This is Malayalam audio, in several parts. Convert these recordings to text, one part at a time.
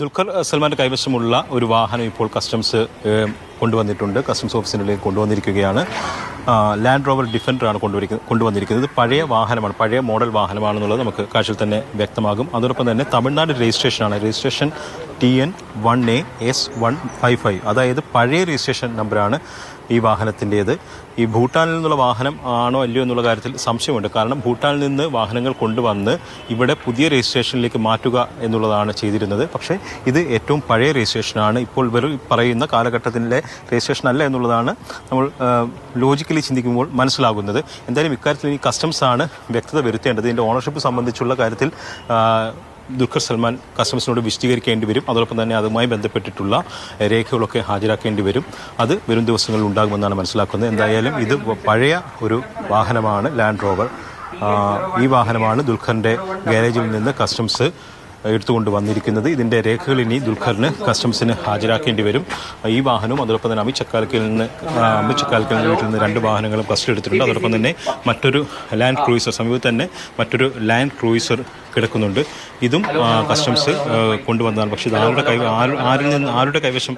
ദുൽഖർ സൽമാന്റെ കൈവശമുള്ള ഒരു വാഹനം ഇപ്പോൾ കസ്റ്റംസ് കൊണ്ടുവന്നിട്ടുണ്ട്. കസ്റ്റംസ് ഓഫീസിനുള്ളിൽ കൊണ്ടുവന്നിരിക്കുകയാണ്. ലാൻഡ് റോവർ ഡിഫൻഡറാണ് കൊണ്ടുവരിക്കുന്നത് കൊണ്ടുവന്നിരിക്കുന്നത്. പഴയ വാഹനമാണ് പഴയ മോഡൽ വാഹനമാണെന്നുള്ളത് നമുക്ക് കാഴ്ചയിൽ തന്നെ വ്യക്തമാകും. അതോടൊപ്പം തന്നെ Tamil Nadu രജിസ്ട്രേഷനാണ്. Registration T N one A S one five five. അതായത് പഴയ രജിസ്ട്രേഷൻ നമ്പറാണ്. ഈ വാഹനത്തിന്റേത്. ഈ ഭൂട്ടാനിൽ നിന്നുള്ള വാഹനം ആണോ അല്ലയോ എന്നുള്ള കാര്യത്തിൽ സംശയമുണ്ട്. കാരണം ഭൂട്ടാനിൽ നിന്ന് വാഹനങ്ങൾ കൊണ്ടുവന്ന് ഇവിടെ പുതിയ രജിസ്ട്രേഷനിലേക്ക് മാറ്റുക എന്നുള്ളതാണ് ചെയ്തിരുന്നത്. പക്ഷേ ഇത് ഏറ്റവും പഴയ രജിസ്ട്രേഷനാണ്. ഇപ്പോൾ ഇവർ പറയുന്ന കാലഘട്ടത്തിലെ രജിസ്ട്രേഷൻ അല്ല എന്നുള്ളതാണ് നമ്മൾ ലോജിക്കലി ചിന്തിക്കുമ്പോൾ മനസ്സിലാകുന്നത്. എന്തായാലും ഇക്കാര്യത്തിൽ കസ്റ്റംസ് ആണ് വ്യക്തത വരുത്തേണ്ടത്. ഇതിന്റെ ഓണർഷിപ്പ് സംബന്ധിച്ചുള്ള കാര്യത്തിൽ ദുൽഖർ സൽമാൻ കസ്റ്റംസിനോട് വിശദീകരിക്കേണ്ടി വരും. അതോടൊപ്പം തന്നെ അതുമായി ബന്ധപ്പെട്ടിട്ടുള്ള രേഖകളൊക്കെ ഹാജരാക്കേണ്ടി വരും. അത് വരും ദിവസങ്ങളിൽ ഉണ്ടാകുമെന്നാണ് മനസ്സിലാക്കുന്നത്. എന്തായാലും ഇത് പഴയ ഒരു വാഹനമാണ് ലാൻഡ് റോവർ ഈ വാഹനമാണ് ദുൽഖറിന്റെ ഗാരേജിൽ നിന്ന് കസ്റ്റംസ് എടുത്തുകൊണ്ട് വന്നിരിക്കുന്നത്. ഇതിന്റെ രേഖകൾ ഇനി ദുൽഖറിന് കസ്റ്റംസിന് ഹാജരാക്കേണ്ടി വരും. ഈ വാഹനവും അതോടൊപ്പം തന്നെ അമിത് ചക്കാലക്കയിൽ നിന്ന് ആ, അമിത് ചക്കാലക്കൽ വീട്ടിൽ നിന്ന് രണ്ട് വാഹനങ്ങളും കസ്റ്റഡി എടുത്തിട്ടുണ്ട് അതോടൊപ്പം തന്നെ മറ്റൊരു ലാൻഡ് ക്രൂയിസർ സമീപത്ത് തന്നെ മറ്റൊരു ലാൻഡ് ക്രൂയിസർ കിടക്കുന്നുണ്ട്. ഇതും കസ്റ്റംസ് കൊണ്ടുവന്നതാണ്. പക്ഷേ ഇത് ആരുടെ കൈ ആരിൽ നിന്ന് ആരുടെ കൈവശം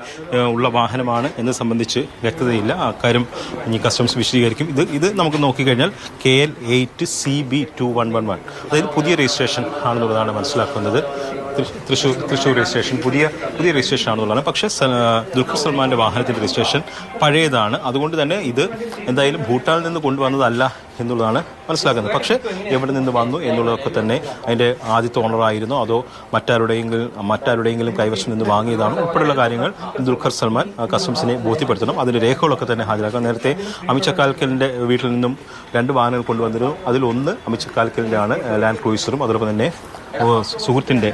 ഉള്ള വാഹനമാണ് എന്ന് സംബന്ധിച്ച് വ്യക്തതയില്ല. അക്കാര്യം ഇനി കസ്റ്റംസ് വിശദീകരിക്കും. ഇത് ഇത് നമുക്ക് നോക്കിക്കഴിഞ്ഞാൽ K L eight C B two one one one. അതായത് പുതിയ രജിസ്ട്രേഷൻ ആണെന്നുള്ളതാണ് മനസ്സിലാക്കുന്നത്. തൃശ്- തൃശ്ശൂർ തൃശ്ശൂർ രജിസ്ട്രേഷൻ പുതിയ പുതിയ രജിസ്ട്രേഷൻ ആണെന്നുള്ളതാണ്. പക്ഷേ ദുൽഖർ സൽമാന്റെ വാഹനത്തിന്റെ രജിസ്ട്രേഷൻ പഴയതാണ്. അതുകൊണ്ട് തന്നെ ഇത് എന്തായാലും ഭൂട്ടാനിൽ നിന്ന് കൊണ്ടുവന്നതല്ല എന്നുള്ളതാണ് മനസ്സിലാക്കുന്നത്. പക്ഷേ എവിടെ നിന്ന് വന്നു എന്നുള്ളതൊക്കെ തന്നെ അതിന്റെ ആദ്യത്തെ ഓണറായിരുന്നു അതോ മറ്റാരുടെയെങ്കിലും മറ്റാരുടെയെങ്കിലും കൈവശം നിന്ന് വാങ്ങിയതാണ്? ഉൾപ്പെടെയുള്ള കാര്യങ്ങൾ ദുൽഖർ സൽമാൻ കസ്റ്റംസിനെ ബോധ്യപ്പെടുത്തണം. അതിന്റെ രേഖകളൊക്കെ തന്നെ ഹാജരാക്കാം നേരത്തെ അമിത് ചക്കാൽക്കലിന്റെ വീട്ടിൽ നിന്നും രണ്ട് വാഹനങ്ങൾ കൊണ്ടുവന്നിരുന്നു. അതിലൊന്ന് അമിത് ചക്കാൽക്കലിന്റെ ആണ് ലാൻഡ് ക്രൂയിസറും അതോടൊപ്പം തന്നെ സുഹൃത്തിന്റെ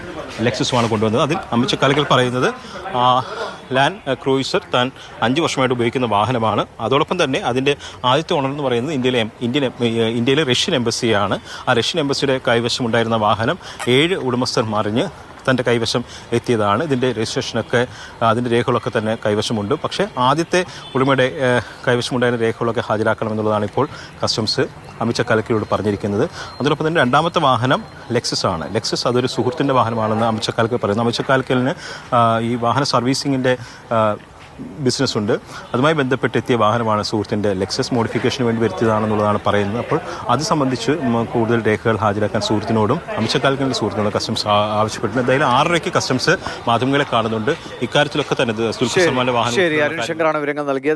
ലെക്സസുമാണ് കൊണ്ടുവന്നത്. അതിൽ അമിത് ചക്കാലക്കൽ പറയുന്നത് ലാൻഡ് ക്രൂയിസർ താൻ അഞ്ച് വർഷമായിട്ട് ഉപയോഗിക്കുന്ന വാഹനമാണ്. അതോടൊപ്പം തന്നെ അതിന്റെ ആദ്യത്തെ ഓണർ എന്ന് പറയുന്നത് ഇന്ത്യയിലെ ഇന്ത്യൻ ഇന്ത്യയിലെ റഷ്യൻ എംബസിയാണ്. ആ റഷ്യൻ എംബസിയുടെ കൈവശം ഉണ്ടായിരുന്ന വാഹനം ഏഴ് ഉടമസ്ഥർ മറിഞ്ഞ് തന്റെ കൈവശം എത്തിയതാണ്. ഇതിന്റെ രജിസ്ട്രേഷനൊക്കെ അതിന്റെ രേഖകളൊക്കെ തന്നെ കൈവശമുണ്ട്. പക്ഷേ ആദ്യത്തെ ഉടമയുടെ കൈവശം കൈവശമുണ്ടായിരുന്ന രേഖകളൊക്കെ ഹാജരാക്കണമെന്നുള്ളതാണ് ഇപ്പോൾ കസ്റ്റംസ് അമിച്ച പറഞ്ഞിരിക്കുന്നത്. അതോടൊപ്പം തന്നെ രണ്ടാമത്തെ വാഹനം ലെക്സസ് ആണ്. ലെക്സസ് അതൊരു സുഹൃത്തിന്റെ വാഹനമാണെന്ന് അമിച്ച പറയുന്നു. അമിച്ച ഈ വാഹന സർവീസിങ്ങിന്റെ ബിസിനസ് ഉണ്ട് അതുമായി ബന്ധപ്പെട്ടെത്തിയ വാഹനമാണ് സുഹൃത്തിന്റെ ലെക്സസ് മോഡിഫിക്കേഷന് വേണ്ടി വരുത്തിയതാണെന്നുള്ളതാണ് പറയുന്നത്. അപ്പോൾ അത് സംബന്ധിച്ച് കൂടുതൽ രേഖകൾ ഹാജരാക്കാൻ സുഹൃത്തിനോടും അമിത്ഷക്കാൽക്കലിന്റെ സുഹൃത്തിനോടും കസ്റ്റംസ് ആവശ്യപ്പെട്ടു ആവശ്യപ്പെട്ടിട്ടുണ്ട് എന്തായാലും ആറരയ്ക്ക് കസ്റ്റംസ് മാധ്യമങ്ങളെ കാണുന്നുണ്ട്. ഇക്കാര്യത്തിലൊക്കെ തന്നെ വാഹനം ശരി. അരുൺ ശങ്കറാണ് വിവരങ്ങൾ നൽകിയത്.